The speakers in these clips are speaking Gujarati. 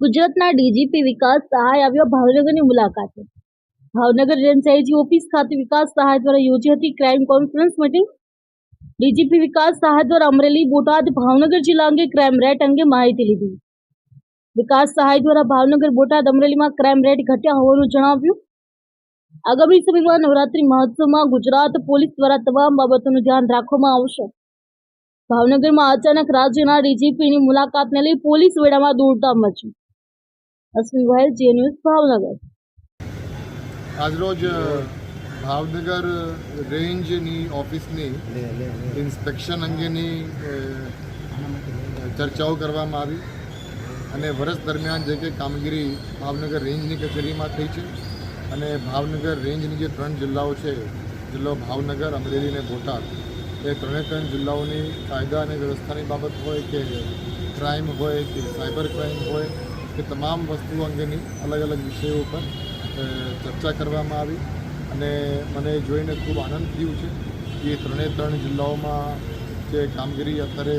ગુજરાતના ડીજીપી વિકાસ સહાય આવ્યો ભાવનગરની મુલાકાતે. ભાવનગર રેન્જ ઓફિસ ખાતે વિકાસ સહાય દ્વારા યોજી હતી crime conference meeting. DGP Vikas Sahay દ્વારા અમરેલી, બોટાદ, ભાવનગર જિલ્લા અંગે ક્રાઇમ રેટ અંગે માહિતી લીધી. વિકાસ સહાય દ્વારા ભાવનગર, બોટાદ, અમરેલીમાં ક્રાઇમ રેટ ઘટ્યા હોવાનું જણાવ્યું. આગામી સમયમાં નવરાત્રી મહોત્સવમાં ગુજરાત પોલીસ દ્વારા તમામ બાબતોનું ધ્યાન રાખવામાં આવશે. ભાવનગરમાં અચાનક રાજ્યના ડીજીપીની મુલાકાતને લઈ પોલીસ વેળામાં દોડધામ મચી. અશ્વિન ગોહેલ જે ન્યૂઝ ભાવનગર આજરોજ ભાવનગર રેન્જની ઓફિસની ઇન્સ્પેક્શન અંગેની ચર્ચાઓ કરવામાં આવી અને વર્ષ દરમિયાન જે કે કામગીરી ભાવનગર રેન્જની કચેરીમાં થઈ છે અને ભાવનગર રેન્જની જે ત્રણ જિલ્લાઓ છે જિલ્લો ભાવનગર અમરેલી અને બોટાદ એ ત્રણે ત્રણ જિલ્લાઓની કાયદા અને વ્યવસ્થાની બાબત હોય કે ક્રાઇમ હોય કે સાયબર ક્રાઇમ હોય કે તમામ વસ્તુઓ અંગેની અલગ અલગ વિષયો પર ચર્ચા કરવામાં આવી અને મને જોઈને ખૂબ આનંદ થયું છે કે ત્રણે ત્રણ જિલ્લાઓમાં જે કામગીરી અત્યારે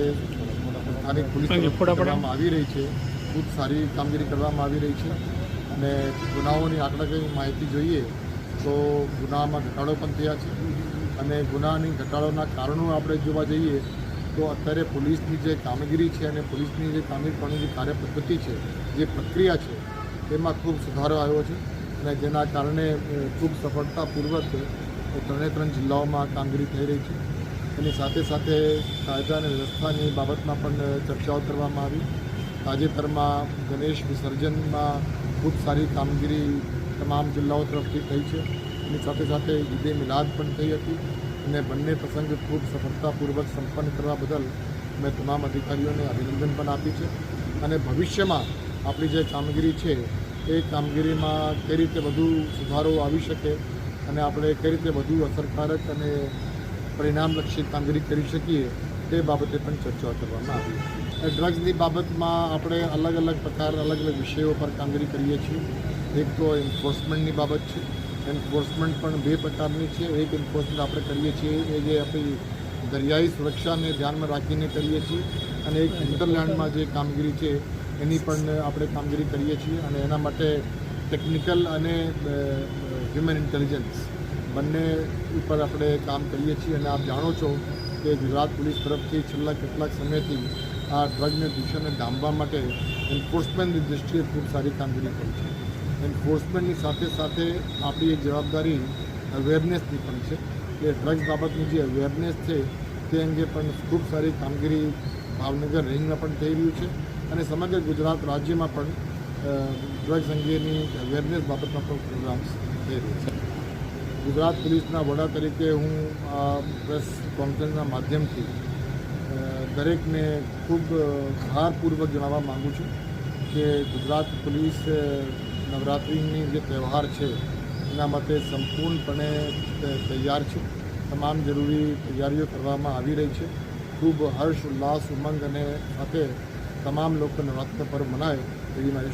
સ્થાનિક પોલીસ કરવામાં આવી રહી છે ખૂબ સારી કામગીરી કરવામાં આવી રહી છે અને ગુનાઓની આંકડાકીય માહિતી જોઈએ તો ગુનામાં ઘટાડો પણ થયા છે અને ગુનાની ઘટાડોના કારણો આપણે જોવા જઈએ તો અત્યારે પોલીસની જે કામગીરી છે અને પોલીસની જે કામગીરી જે કાર્યપદ્ધતિ છે, જે પ્રક્રિયા છે, તેમાં ખૂબ સુધારો આવ્યો છે અને જેના કારણે ખૂબ સફળતાપૂર્વક ત્રણે ત્રણ જિલ્લાઓમાં કામગીરી થઈ રહી છે. એની સાથે સાથે કાયદા અને વ્યવસ્થાની બાબતમાં પણ ચર્ચાઓ કરવામાં આવી. તાજેતરમાં ગણેશ વિસર્જનમાં ખૂબ સારી કામગીરી તમામ જિલ્લાઓ તરફથી થઈ છે. એની સાથે સાથે ઈદે મિલાદ પણ થઈ હતી. અને બંને પ્રસંગ ખૂબ સફળતાપૂર્વક સંપન્ન કરવા બદલ મેં તમામ અધિકારીઓને અભિનંદન પણ આપી છે. અને ભવિષ્યમાં આપણી જે કામગીરી છે, એ કામગીરીમાં કઈ રીતે વધુ સુધારો આવી શકે અને આપણે કઈ રીતે વધુ અસરકારક અને પરિણામલક્ષી કામગીરી કરી શકીએ, તે બાબતે પણ ચર્ચા કરવામાં આવી ડ્રગ્સની બાબતમાં આપણે અલગ અલગ પ્રકાર, અલગ અલગ વિષયો પર કામગીરી કરીએ છીએ. એક તો એન્ફોર્સમેન્ટની બાબત છે. એન્ફોર્સમેન્ટ પણ બે પ્રકારની છે. એક એન્ફોર્સમેન્ટ આપણે કરીએ છીએ એ જે આપણી દરિયાઈ સુરક્ષાને ધ્યાનમાં રાખીને કરીએ છીએ અને એક હિન્દરલેન્ડમાં જે કામગીરી છે એની પણ આપણે કામગીરી કરીએ છીએ અને એના માટે ટેકનિકલ અને હ્યુમન ઇન્ટેલિજન્સ બંને ઉપર આપણે કામ કરીએ છીએ. અને આપ જાણો છો કે ગુજરાત પોલીસ તરફથી છેલ્લા કેટલાક સમયથી આ ડ્રગને દૂષણને ડામવા માટે એન્ફોર્સમેન્ટની દૃષ્ટિએ ખૂબ સારી કામગીરી કરી છે. એન્ફોર્સમેન્ટની સાથે સાથે આપણી એક જવાબદારી અવેરનેસની પણ છે કે ડ્રગ્સ બાબતની જે અવેરનેસ છે તે અંગે પણ ખૂબ સારી કામગીરી ભાવનગર રેન્જમાં પણ થઈ રહ્યું છે અને સમગ્ર ગુજરાત રાજ્યમાં પણ ડ્રગ્સ અંગેની અવેરનેસ બાબતમાં પણ પ્રોગ્રામ્સ થઈ રહ્યા છે. ગુજરાત પોલીસના વડા તરીકે હું આ પ્રેસ કોન્ફરન્સના માધ્યમથી દરેકને ખૂબ ભારપૂર્વક જણાવવા માગું છું કે ગુજરાત પોલીસ નવરાત્રિની જે તહેવાર છે, એના માટે સંપૂર્ણપણે તૈયાર છે. તમામ જરૂરી તૈયારીઓ કરવામાં આવી રહી છે. ખૂબ હર્ષ, ઉલ્લાસ, ઉમંગ અને સાથે તમામ લોકો નવરાત્ર પર્વ મનાય એવી મારી